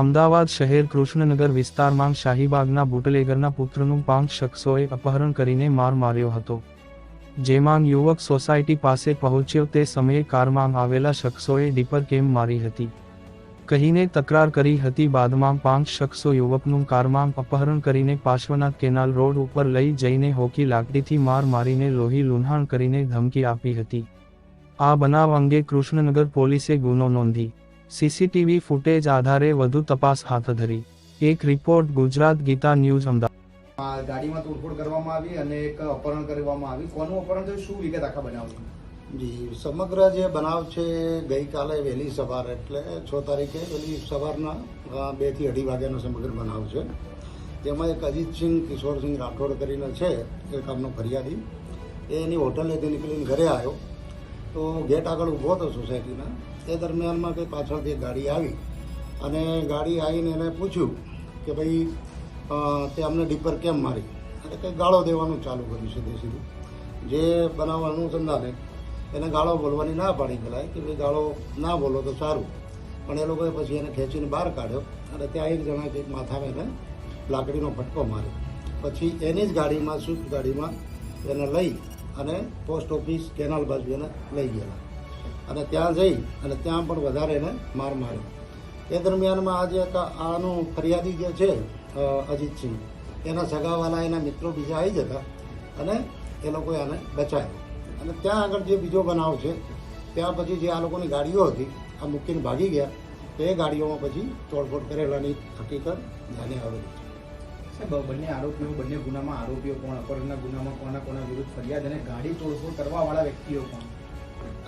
અમદાવાદ શહેર કૃષ્ણનગર વિસ્તારમાં શાહીબાગના બુટલેગરના પુત્રનું પાંચ શખ્સોએ અપહરણ કરીને માર માર્યો હતો. જેમાં યુવક સોસાયટી પાસે પહોંચ્યો તે સમયે કારમાં આવેલા શખ્સોએ ડીપર કેમ મારી હતી. કહીને તકરાર કરી હતી બાદમાં પાંચ શખ્સો યુવકનું કારમાં અપહરણ કરીને પાર્શ્વનાથ કેનાલ રોડ ઉપર લઈ જઈને હોકી લાકડીથી માર મારીને લોહી લુંહાણ કરીને ધમકી આપી હતી. આ બનાવ અંગે કૃષ્ણનગર પોલીસે ગુનો નોંધી. સીસીટીવી ફૂટેજ આધારે વધુ તપાસ હાથ ધરી. એક રિપોર્ટ ગુજરાત ગીતા ન્યૂઝ અમદાવાદ. ગાડીમાં તોડફોડ કરવામાં આવી અને એક અપહરણ કરવામાં આવી. કોનું અપહરણ થયું? શું વિગત આખા બનાવની જી સમગ્ર જે બનાવ છે ગઈકાલે વહેલી સવાર એટલે છ તારીખે વહેલી સવારના બેથી અઢી વાગ્યાનો સમગ્ર બનાવ છે. જેમાં એક અજીતસિંહ કિશોરસિંહ રાઠોડ કરીને છે એક કામનો ફરિયાદી. એ એની હોટલેથી નીકળીને ઘરે આવ્યો. તો ગેટ આગળ ઊભો હતો સોસાયટીના. એ દરમિયાનમાં કંઈ પાછળથી ગાડી આવી અને ગાડી આવીને એને પૂછ્યું કે ભાઈ તે અમને ડીપર કેમ મારી? અને કંઈ ગાળો દેવાનું ચાલુ કર્યું છે સીધું જે બનાવવાનું સંધાને એને ગાળો બોલવાની ના પાડી પેલાય કે ભાઈ, ગાળો ના બોલો તો સારું. પણ એ લોકોએ પછી એને ખેંચીને બહાર કાઢ્યો અને ત્યાં એક જણા કંઈક માથામાં એને લાકડીનો ફટકો માર્યો. પછી એની જ ગાડીમાં સ્વિફ્ટ ગાડીમાં એને લઈ અને પોસ્ટ ઓફિસ કેનાલ બાજુ એને લઈ ગયા અને ત્યાં જઈ અને ત્યાં પણ વધારે એને માર માર્યો. એ દરમિયાનમાં આજે આનું ફરિયાદી જે છે અજીતસિંહ, એના સગાવાલા એના મિત્રો બીજા આવી જતા અને એ લોકોએ આને બચાવ્યો. અને ત્યાં આગળ જે બીજો બનાવ છે, ત્યાં પછી જે આ લોકોની ગાડીઓ હતી, આ મૂકીને ભાગી ગયા, તો એ ગાડીઓમાં પછી તોડફોડ કરેલાની હકીકત ધ્યાને આવેલી છે. બંને આરોપીઓ, બંને ગુનામાં આરોપીઓ કોણ, અપહરણના ગુનામાં કોના કોના વિરુદ્ધ ફરિયાદ અને ગાડી તોડફોડ કરવાવાળા વ્યક્તિઓ કોણ?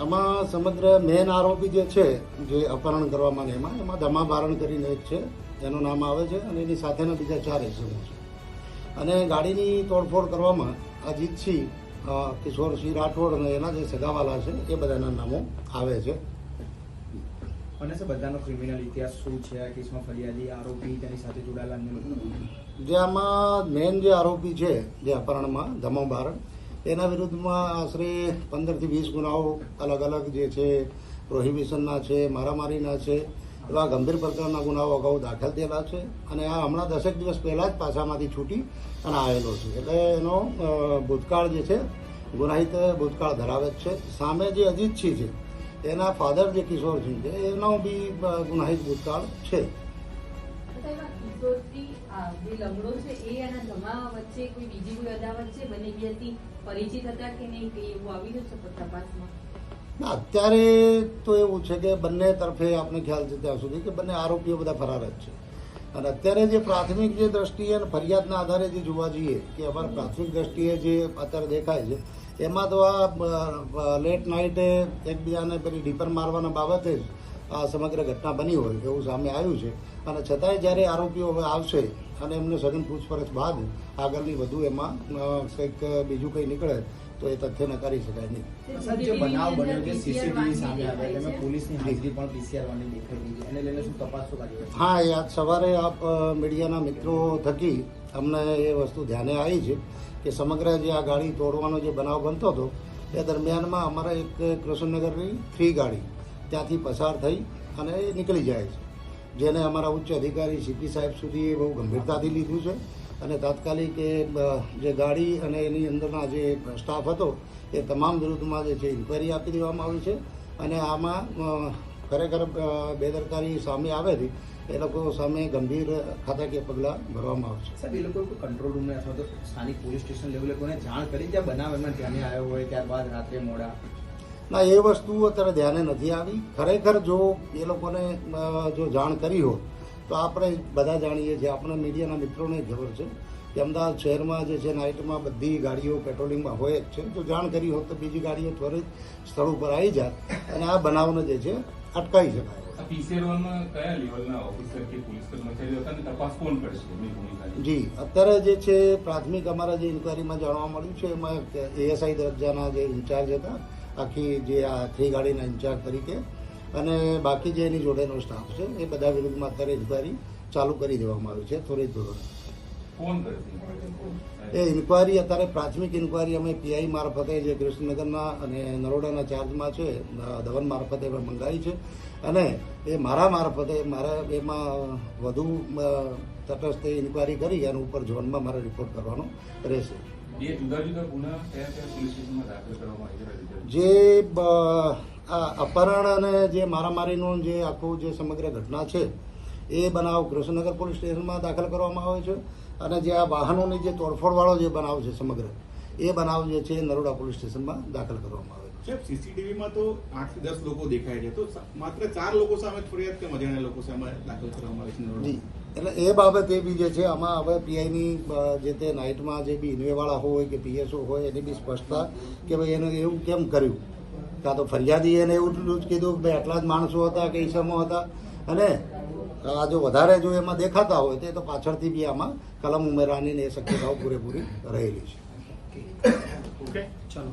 આમાં સમગ્ર મેન આરોપી જે છે જે અપહરણ કરવામાં એમાં એમાં ધમા બારણ કરીને એક છે એનું નામ આવે છે અને એની સાથેના બીજા ચાર એસમો છે. અને ગાડીની તોડફોડ કરવામાં અજીતસિંહ કિશોરસિંહ રાઠોડ અને એના જે સગાવાલા છે એ બધાના નામો આવે છે. અને સર બધાનો ક્રિમિનલ ઇતિહાસ શું છે? આ કેસમાં ફરિયાદી આરોપી તેની સાથે જોડાયેલા અન્ય જે આમાં મેન જે આરોપી છે જે અપહરણમાં ધમો બારણ એના વિરુદ્ધમાં આશરે પંદરથી વીસ ગુનાઓ અલગ અલગ જે છે પ્રોહિબિશનના છે, મારામારીના છે, એવા ગંભીર પ્રકારના ગુનાઓ અગાઉ દાખલ થયેલા છે અને આ હમણાં દસેક દિવસ પહેલાં જ પાછામાંથી છૂટી અને આવેલો છે. એટલે એનો ભૂતકાળ જે છે, ગુનાહિત ભૂતકાળ ધરાવે છે. સામે જે અજીતસિંહ છે, એના ફાધર જે કિશોરસિંહ છે, એનો બી ગુનાહિત ભૂતકાળ છે. લંગડો છે, એ અને ધમા વચ્ચે કોઈ બીજી કોઈ અદાવત છે? બંને વ્યક્તિ ના, અત્યારે તો એવું છે કે બંને તરફે આપણે ખ્યાલ છે ત્યાં સુધી કે બંને આરોપીઓ બધા ફરાર જ છે. અને અત્યારે જે પ્રાથમિક જે દ્રષ્ટિએ અને ફરિયાદના આધારે જે જોવા જઈએ કે અમારે પ્રાથમિક દ્રષ્ટિએ જે અત્યારે દેખાય છે એમાં તો આ લેટ નાઇટે એકબીજાને પેલી ડીપર મારવાના બાબતે જ આ સમગ્ર ઘટના બની હોય એવું સામે આવ્યું છે. અને છતાંય જ્યારે આરોપીઓ હવે આવશે અને એમને સઘન પૂછપરછ બાદ આગળની વધુ એમાં કંઈક બીજું કંઈ નીકળે તો એ તથ્ય નકારી શકાય નહીં. જે બનાવ બન્યો કે સીસીટીવી સામે આવ્યા તેમાં પોલીસની હાજરી પણ પીસીઆરવાની દેખાઈ એને લઈને શું તપાસ શું કરી હા એ આજ સવારે આપ મીડિયાના મિત્રો થકી અમને એ વસ્તુ ધ્યાને આવી છે કે સમગ્ર જે આ ગાડી તોડવાનો જે બનાવ બનતો હતો એ દરમિયાનમાં અમારા એક કૃષ્ણનગરની થ્રી ગાડી ત્યાંથી પસાર થઈ અને એ નીકળી જાય છે. જેને અમારા ઉચ્ચ અધિકારી સીપી સાહેબ સુધી બહુ ગંભીરતાથી લીધું છે. અને તાત્કાલિક એ જે ગાડી અને એની અંદરના જે સ્ટાફ હતો, એ તમામ વિરુદ્ધમાં જે છે ઇન્કવાયરી આપી દેવામાં આવી છે. અને આમાં ખરેખર બેદરકારી સામે આવેલી એ લોકો સામે ગંભીર ખાતાકીય પગલાં ભરવામાં આવશે. સાહેબ, એ લોકો કંટ્રોલ રૂમને અથવા તો સ્થાનિક પોલીસ સ્ટેશન લેવલે લોકોને જાણ કરી? ત્યાં બનાવ એમાં ધ્યાને આવ્યો હોય, ત્યારબાદ રાત્રે મોડા? ના એ વસ્તુ અત્યારે ધ્યાને નથી આવી. ખરેખર જો એ લોકોને જો જાણ કરી હોત તો આપણે બધા જાણીએ છીએ આપણા મીડિયાના મિત્રોને ખબર છે કે અમદાવાદ શહેરમાં જે છે નાઇટમાં બધી ગાડીઓ પેટ્રોલિંગમાં હોય જ છે. જો જાણ કરી હોત તો બીજી ગાડીઓ ત્વરિત સ્થળ ઉપર આવી જાત અને આ બનાવને જે છે અટકાવી શકાય. જી અત્યારે જે છે પ્રાથમિક અમારા જે ઇન્કવાયરીમાં જાણવા મળ્યું છે એમાં એએસઆઈ દરજ્જાના જે ઇન્ચાર્જ હતા આખી જે આ થ્રી ગાડીના ઇન્ચાર્જ તરીકે અને બાકી જે એની જોડેનો સ્ટાફ છે એ બધા વિરુદ્ધમાં અત્યારે ઇન્કવાયરી ચાલુ કરી દેવામાં આવી છે થોડી ધોરણે. એ ઇન્કવાયરી અત્યારે પ્રાથમિક ઇન્કવાયરી અમે પીઆઈ મારફતે જે કૃષ્ણનગરના અને નરોડાના ચાર્જમાં છે ધવન મારફતે અમે મંગાવી છે. અને એ મારા મારફતે મારા એમાં વધુ તટસ્થ ઇન્કવાયરી કરી અને ઉપર ઝોનમાં મારે રિપોર્ટ કરવાનો રહેશે. બે જુદા જુદા ગુના કયા કયા પોલીસ સ્ટેશનમાં દાખલ કરવામાં આવી જે બ, આ અપહરણ અને જે મારામારીનું જે આખું જે સમગ્ર ઘટના છે એ બનાવ કૃષ્ણનગર પોલીસ સ્ટેશનમાં દાખલ કરવામાં આવે છે અને જે આ વાહનોની જે તોડફોડવાળો જે બનાવ છે સમગ્ર એ બનાવ જે છે એ નરોડા પોલીસ સ્ટેશનમાં દાખલ કરવામાં આવે છે. સીસીટીવીમાં તો આઠથી દસ લોકો દેખાય છે. તો માત્ર ચાર લોકો સામે ફરિયાદ કેમ અજાણ્યા લોકો સામે દાખલ કરવામાં આવે છે નરોડા? જી. એટલે એ બાબતે બી જે છે આમાં હવે પીઆઈની જે તે નાઇટમાં જે બી ઇન્વેવાળા હોય કે પીએસઓ હોય એની બી સ્પષ્ટતા કે ભાઈ એને એવું કેમ કર્યું? કાં તો ફરિયાદી એને એવું જ કીધું કે ભાઈ આટલા જ માણસો હતા કે ઈસમો હતા. અને આ જો વધારે જો એમાં દેખાતા હોય તો એ તો પાછળથી બી આમાં કલમ ઉમેરવાની ને એ શક્યતાઓ પૂરેપૂરી રહેલી છે. ઓકે. ચલો.